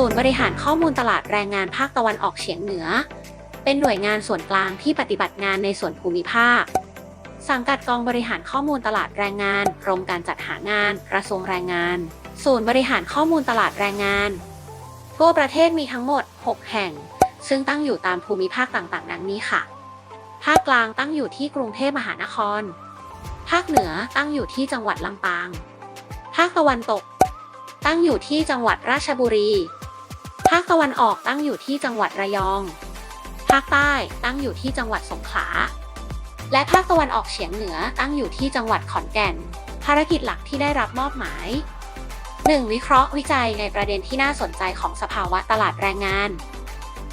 ศูนย์บริหารข้อมูลตลาดแรงงานภาคตะวันออกเฉียงเหนือ เป็นหน่วยงานส่วนกลางที่ปฏิบัติงานในส่วนภูมิภาค สังกัดกองบริหารข้อมูลตลาดแรงงานกรมการจัดหางานกระทรวงแรงงาน ศูนย์บริหารข้อมูลตลาดแรงงานทั่วประเทศมีทั้งหมด 6 แห่ง ซึ่งตั้งอยู่ตามภูมิภาคต่างๆ ดังนี้ค่ะ ภาคกลางตั้งอยู่ที่กรุงเทพมหานคร ภาคเหนือตั้งอยู่ที่จังหวัดลำปาง ภาคตะวันตก ตั้งอยู่ที่จังหวัดราชบุรีาคตะวันออกตั้งอยู่ที่จังหวัดระยอง ภาคใต้ตั้งอยู่ที่จังหวัดสงขลา และภาคตะวันออกเฉียงเหนือตั้งอยู่ที่จังหวัดขอนแก่น ภารกิจหลักที่ได้รับมอบหมาย 1. วิเคราะห์วิจัยในประเด็นที่น่าสนใจของสภาวะตลาดแรงงาน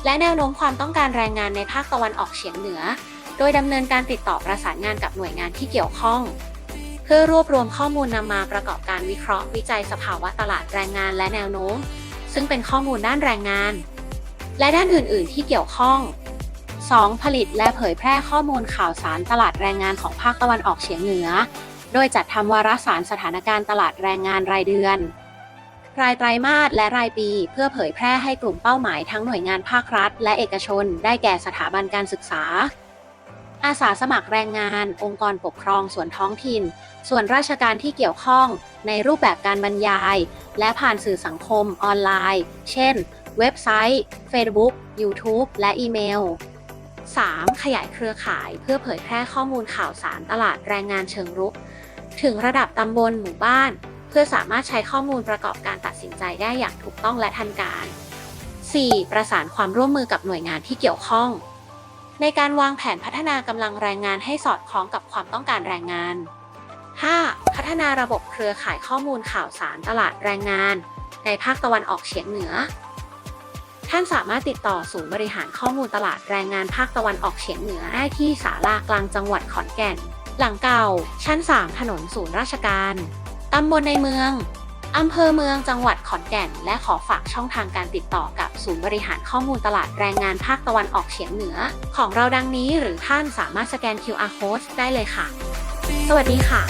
และแนวโน้มความต้องการแรงงานในภาคตะวันออกเฉียงเหนือ โดยดำเนินการติดต่อประสานงานกับหน่วยงานที่เกี่ยวข้อง เพื่อรวบรวมข้อมูลนำมาประกอบการวิเคราะห์วิจัยสภาวะตลาดแรงงานและแนวโน้ม ซึ่งเป็นข้อมูลด้านแรงงาน และด้านอื่น ๆ ที่เกี่ยวข้อง 2. ผลิตและเผยแพร่ข้อมูลข่าวสารตลาดแรงงานของภาคตะวันออกเฉียงเหนือ โดยจัดทำวารสารสถานการณ์ตลาดแรงงานรายเดือน รายไตรมาสและรายปีเพื่อเผยแพร่ให้กลุ่มเป้าหมายทั้งหน่วยงานภาครัฐ และเอกชน ได้แก่สถาบันการศึกษา อาสาสมัครแรงงาน องค์กรปกครองส่วนท้องถิ่น ส่วนราชการที่เกี่ยวข้อง ในรูปแบบการบรรยาย และผ่านสื่อสังคมออนไลน์ เช่น เว็บไซต์ Facebook YouTube และอีเมล 3. ขยายเครือข่ายเพื่อเผยแพร่ข้อมูลข่าวสารตลาดแรงงานเชิงรุก ถึงระดับตำบลหมู่บ้าน เพื่อสามารถใช้ข้อมูลประกอบการตัดสินใจได้อย่างถูกต้องและทันการ 4. ประสานความร่วมมือกับหน่วยงานที่เกี่ยวข้อง ในการวางแผนพัฒนากำลังแรงงานให้สอดคล้องกับความต้องการแรงงาน 5. พัฒนาระบบเครือข่ายข้อมูลข่าวสารตลาดแรงงาน ในภาคตะวันออกเฉียงเหนือ ท่านสามารถติดต่อศูนย์บริหารข้อมูลตลาดแรงงานภาคตะวันออกเฉียงเหนือได้ที่ศาลากลางจังหวัดขอนแก่น หลังเก่า ชั้น 3 ถนนศูนย์ราชการ ตำบลในเมือง อำเภอเมืองจังหวัดขอนแก่น และขอฝากช่องทางการติดต่อกับศูนย์บริหารข้อมูลตลาดแรงงานภาคตะวันออกเฉียงเหนือ ของเราดังนี้หรือท่านสามารถสแกน QR code ได้เลยค่ะ สวัสดีค่ะ